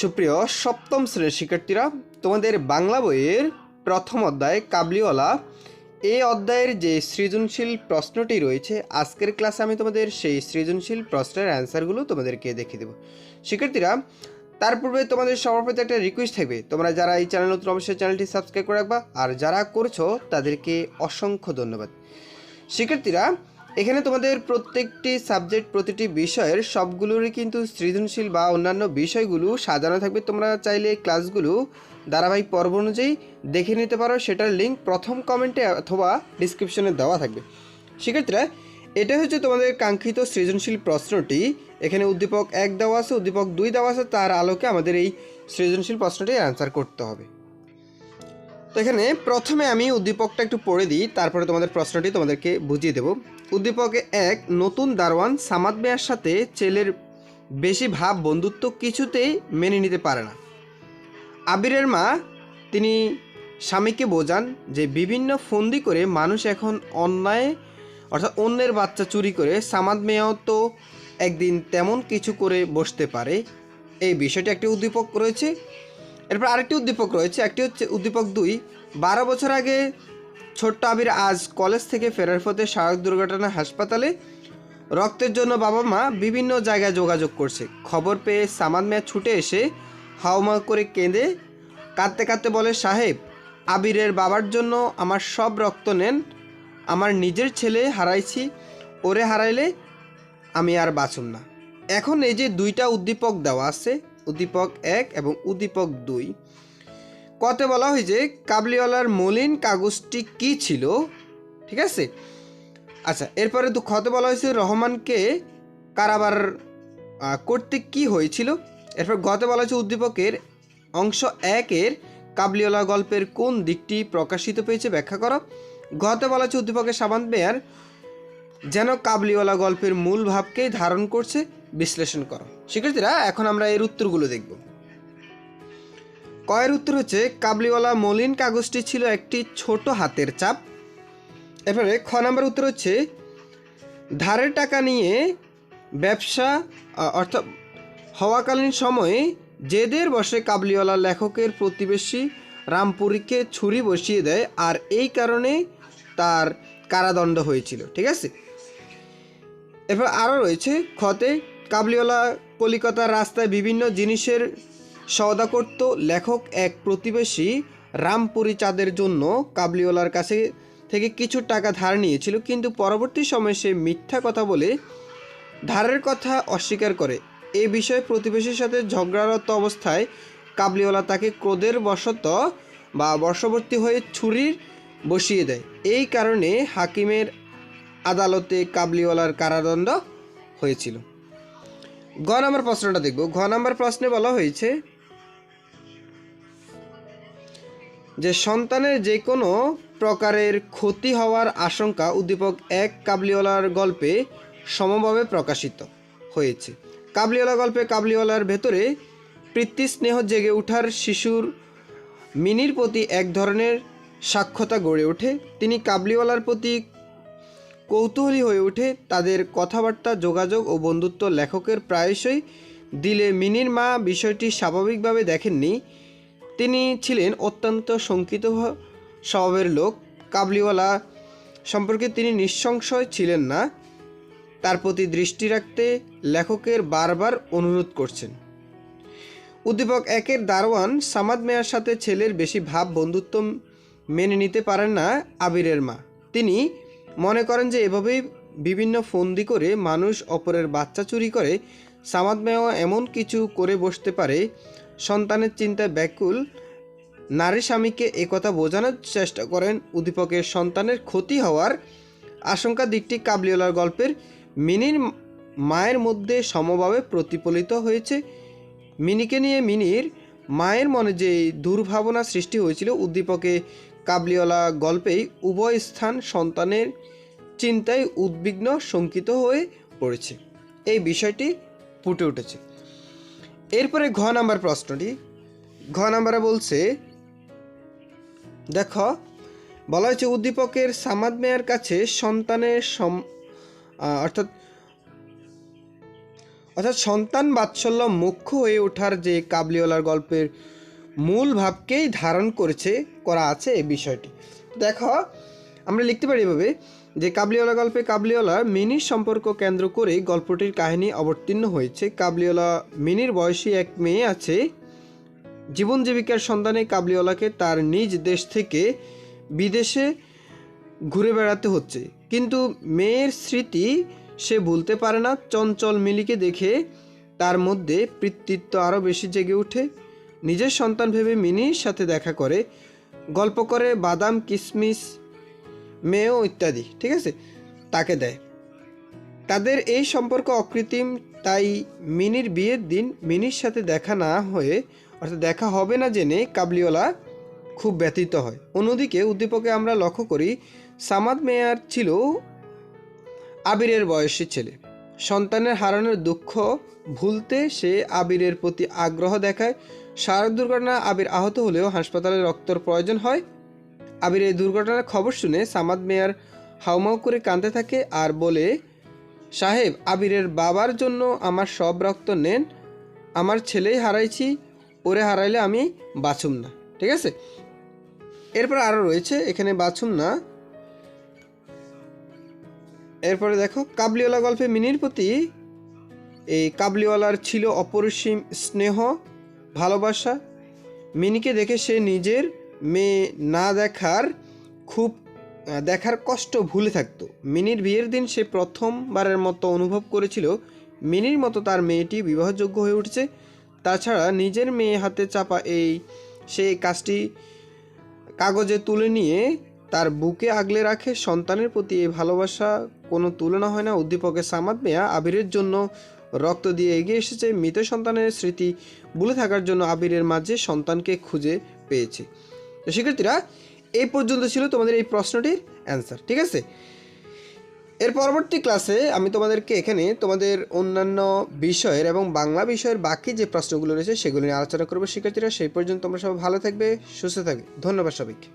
সুপ্রিয় সপ্তম শ্রেণির শিক্ষার্থীরা, তোমাদের বাংলা বইয়ের প্রথম অধ্যায় কাবলিওয়ালা। এই অধ্যায়ের যে সৃজনশীল প্রশ্নটি রয়েছে, আজকের ক্লাসে আমি তোমাদের সেই সৃজনশীল প্রশ্নের অ্যান্সারগুলো তোমাদেরকে দেখিয়ে দেবো। শিক্ষার্থীরা, তার পূর্বে তোমাদের সবার প্রতি একটা রিকোয়েস্ট থাকবে। তোমরা যারা এই চ্যানেল নতুন, অবশ্যই চ্যানেলটি সাবস্ক্রাইব করে রাখবা। আর যারা করছ, তাদেরকে অসংখ্য ধন্যবাদ। শিক্ষার্থীরা এখানে তোমাদের প্রত্যেকটি সাবজেক্ট প্রতিটি বিষয়ের সবগুলোরই কিন্তু সৃজনশীল বা অন্যান্য বিষয়গুলো সাজানো থাকবে। তোমরা চাইলে ক্লাসগুলো ধারাবাহিক পর্ব অনুযায়ী দেখে নিতে পারো। সেটার লিঙ্ক প্রথম কমেন্টে অথবা ডিসক্রিপশনে দেওয়া থাকবে। শিক্ষার্থীরা, এটা হচ্ছে তোমাদের কাঙ্ক্ষিত সৃজনশীল প্রশ্নটি। এখানে উদ্দীপক এক দেওয়া আছে, উদ্দীপক দুই দেওয়া আছে। তার আলোকে আমাদের এই সৃজনশীল প্রশ্নটি অ্যান্সার করতে হবে। তো এখানে প্রথমে আমি উদ্দীপকটা একটু পড়ে দিই, তারপরে তোমাদের প্রশ্নটি তোমাদেরকে বুঝিয়ে দেব। উদ্দীপকে এক নতুন দারোয়ান সামাদ মেয়ার সাথে ছেলের বেশি ভাব বন্ধুত্ব কিছুতেই মেনে নিতে পারে না। আবিরের মা, তিনি স্বামীকে বোঝান যে বিভিন্ন ফন্দি করে মানুষ এখন অন্যায়, অর্থাৎ অন্যের বাচ্চা চুরি করে সামাদ মেয়াও তো একদিন তেমন কিছু করে বসতে পারে। এই বিষয়টি একটি উদ্দীপক রয়েছে। এরপর আরেকটি উদ্দীপক রয়েছে, একটি হচ্ছে উদ্দীপক দুই। বারো বছর আগে ছোট্ট আবির আজ কলেজ থেকে ফেরার পথে সড়ক দুর্ঘটনা হাসপাতালে রক্তের জন্য বাবা মা বিভিন্ন জায়গায় যোগাযোগ করছে। খবর পেয়ে সামাদ মেয়া ছুটে এসে হাওমা করে কেঁদে কাঁদতে কাঁদতে বলে, সাহেব, আবিরের বাবার জন্য আমার সব রক্ত নেন, আমার নিজের ছেলে হারাইছি, ওরে হারাইলে আমি আর বাঁচুম না। এখন এই যে দুইটা উদ্দীপক দেওয়া আছে, উদ্দীপক এক এবং উদ্দীপক দুই কতে বলা হয়েছে কাবলিওয়ালার মলিন কাগজটি কি ছিল? ঠিক আছে? আচ্ছা এরপরে তো খতে বলা হয়েছে রহমানকে কারাবার করতে কি হয়েছিল? এরপর গতে বলা হয়েছে উদ্দীপকের অংশ একের কাবলিওয়ালা গল্পের কোন দিকটি প্রকাশিত পেয়েছে ব্যাখ্যা করো। গতে বলা হয়েছে উদ্দীপকের সাবান্ত মেয়ার যেন কাবলিওয়ালা গল্পের মূল ভাবকেই ধারণ করছে। বিশ্লেষণ করো। শিক্ষার্থীরা, এখন আমরা এর উত্তরগুলো দেখব। কয়ের উত্তর হচ্ছে, কাবলিওয়ালা মলিন কাগজটি ছিল একটি ছোট হাতের চাপ। এরপরে খ নাম্বার উত্তর হচ্ছে, ধারের টাকা নিয়ে ব্যবসা অর্থাৎ হওয়াকালীন সময়ে জেদের বসে কাবলিওয়ালা লেখকের প্রতিবেশী রামপুরীকে ছুরি বসিয়ে দেয় আর এই কারণে তার কারাদণ্ড হয়েছিল, ঠিক আছে? এরপর আরও রয়েছে, খতে কাবলিওয়ালা কলিকাতার রাস্তায় বিভিন্ন জিনিসের সওদা করত লেখক এক প্রতিবেশী রামপুরি চাঁদের জন্য কাবলিওয়ালার কাছে থেকে কিছু টাকা ধার নিয়েছিল, কিন্তু পরবর্তী সময়ে সে মিথ্যা কথা বলে ধারের কথা অস্বীকার করে। এ বিষয়ে প্রতিবেশীর সাথে ঝগড়ারত অবস্থায় কাবলিওয়ালা তাকে ক্রোধের বশত বা বর্ষবর্তী হয়ে ছুরির বসিয়ে দেয়। এই কারণে হাকিমের আদালতে কাবলিওয়ালার কারাদণ্ড হয়েছিল। ঘ নম্বর প্রশ্নটা দেখব। ঘ নম্বর প্রশ্নে বলা হয়েছে যে সন্তানের যে কোনো প্রকারের ক্ষতি হওয়ার আশঙ্কা উদ্দীপক এক কাবলিওয়ালার গল্পে সমভাবে প্রকাশিত হয়েছে। কাবলিওয়ালা গল্পে কাবলিওয়ালার ভেতরে স্নেহ জেগে ওঠার শিশুর মিনির প্রতি এক ধরনের সাক্ষতা গড়ে ওঠে। তিনি কাবলিওয়ালার প্রতি কৌতূহলী হয়ে ওঠে। তাদের কথাবার্তা, যোগাযোগ ও বন্ধুত্ব লেখকের প্রায়শই দিলে মিনির মা বিষয়টি স্বাভাবিকভাবে দেখেননি। তিনি ছিলেন অত্যন্ত শঙ্কিত স্বভাবের লোক। কাবলিওয়ালা সম্পর্কে তিনি নিঃসংশয় ছিলেন না। তার প্রতি দৃষ্টি রাখতে লেখকের বারবার অনুরোধ করছেন। উদ্দীপক একের দারোয়ান সামাদ মেয়ার সাথে ছেলের বেশি ভাব বন্ধুত্ব মেনে নিতে পারেন না আবিরের মা। তিনি মনে করেন যে এভাবেই বিভিন্ন ফন্দি করে মানুষ অপরের বাচ্চা চুরি করে। সামাদ মেয়া এমন কিছু করে বসতে পারে সন্তানের চিন্তায় ব্যাকুল। নারী স্বামীকে একথা বোঝানোর চেষ্টা করেন উদ্দীপকের সন্তানের ক্ষতি হওয়ার আশঙ্কা। দিকটি কাবলিওয়ালার গল্পের মিনির মায়ের মধ্যে সমভাবে প্রতিফলিত হয়েছে। মিনিকে নিয়ে মিনির মায়ের মনে যে দুর্ভাবনা সৃষ্টি হয়েছিল, উদ্দীপকে কাবলিওয়ালা গল্পেই উভয় স্থান সন্তানের চিন্তায় উদ্বিগ্ন, শঙ্কিত হয়ে পড়েছে। এই বিষয়টি ফুটে উঠেছে। এরপরে ঘ নাম্বার প্রশ্নটি। ঘ নাম্বারে বলছে, দেখো, বলা হয়েছে উদ্দীপকের সামাদ মেয়ার কাছে সন্তানের সম অর্থাৎ অর্থাৎ সন্তান বাৎসল্য মুখ্য হয়ে ওঠার যে কাবলিওয়ালার গল্পের মূল ভাবকেই ধারণ করেছে, করা আছে এই বিষয়টি। দেখো, আমরা লিখতে পারি এভাবে যে কাবলিওয়ালা গল্পে কাবলিওয়ালা মিনির সম্পর্ক কেন্দ্র করে গল্পটির কাহিনী অবতীর্ণ হয়েছে। কাবলিওয়ালা মিনির বয়সী এক মেয়ে আছে। জীবন জীবিকার সন্ধানে কাবলিওয়ালাকে তার নিজ দেশ থেকে বিদেশে ঘুরে বেড়াতে হচ্ছে। কিন্তু মেয়ের স্মৃতি সে ভুলতে পারে না। চঞ্চল মিলিকে দেখে তার মধ্যে পিতৃত্ব আরও বেশি জেগে ওঠে। নিজের সন্তান ভেবে মিনির সাথে দেখা করে। গল্প করে বাদাম কিশমিশ মেয়েও ইত্যাদি, ঠিক আছে? তাকে দেয়। তাদের এই সম্পর্ক অকৃত্রিম, তাই মিনির বিয়ের দিন মিনির সাথে দেখা না হয়ে, অর্থাৎ দেখা হবে না জেনে কাবলিওয়ালা খুব ব্যতীত হয়। অন্যদিকে উদ্দীপকে আমরা লক্ষ্য করি, সামাদ মেয়ার ছিল আবিরের বয়সী ছেলে। সন্তানের হারানোর দুঃখ ভুলতে সে আবিরের প্রতি আগ্রহ দেখায়। সড়ক দুর্ঘটনা আবির আহত হলেও হাসপাতালে রক্তর প্রয়োজন হয়। আবির, এই দুর্ঘটনার খবর শুনে সামাদ মেয়ার হাউমাউ করে কাঁদতে থাকে আর বলে, সাহেব, আবিরের বাবার জন্য আমার সব রক্ত নেন, আমার ছেলেই হারাইছি, ওরে হারাইলে আমি বাছুম না। ঠিক আছে? এরপর আরও রয়েছে, এখানে বাছুম না। এরপরে দেখো, কাবলিওয়ালা গল্পে মিনির প্রতি এই কাবলিওয়ালার ছিল অপরিসীম স্নেহ, ভালোবাসা। মিনিকে দেখে সে নিজের মেয়ে না দেখার খুব দেখার কষ্ট ভুলে থাকতো। মিনির বিয়ের দিন সে প্রথমবারের মতো অনুভব করেছিল, মিনির মতো তার মেয়েটি বিবাহযোগ্য হয়ে উঠছে। তাছাড়া নিজের মেয়ে হাতে চাপা এই, সে কাজটি কাগজে তুলে নিয়ে তার বুকে আগলে রাখে। সন্তানের প্রতি এই ভালোবাসা কোনো তুলনা হয় না। উদ্দীপকের সামাদ মেয়া আবিরের জন্য রক্ত দিয়ে এগিয়ে এসেছে। মৃত সন্তানের স্মৃতি ভুলে থাকার জন্য আবিরের মাঝে সন্তানকে খুঁজে পেয়েছে। তো শিক্ষার্থীরা, এই পর্যন্ত ছিল তোমাদের এই প্রশ্নটির অ্যান্সার ঠিক আছে? এর পরবর্তী ক্লাসে আমি তোমাদেরকে এখানে তোমাদের অন্যান্য বিষয়ের এবং বাংলা বিষয়ের বাকি যে প্রশ্নগুলো রয়েছে সেগুলো নিয়ে আলোচনা করব। শিক্ষার্থীরা, সেই পর্যন্ত তোমরা সবাই ভালো থাকবে, সুস্থ থাকবে। ধন্যবাদ সবাইকে।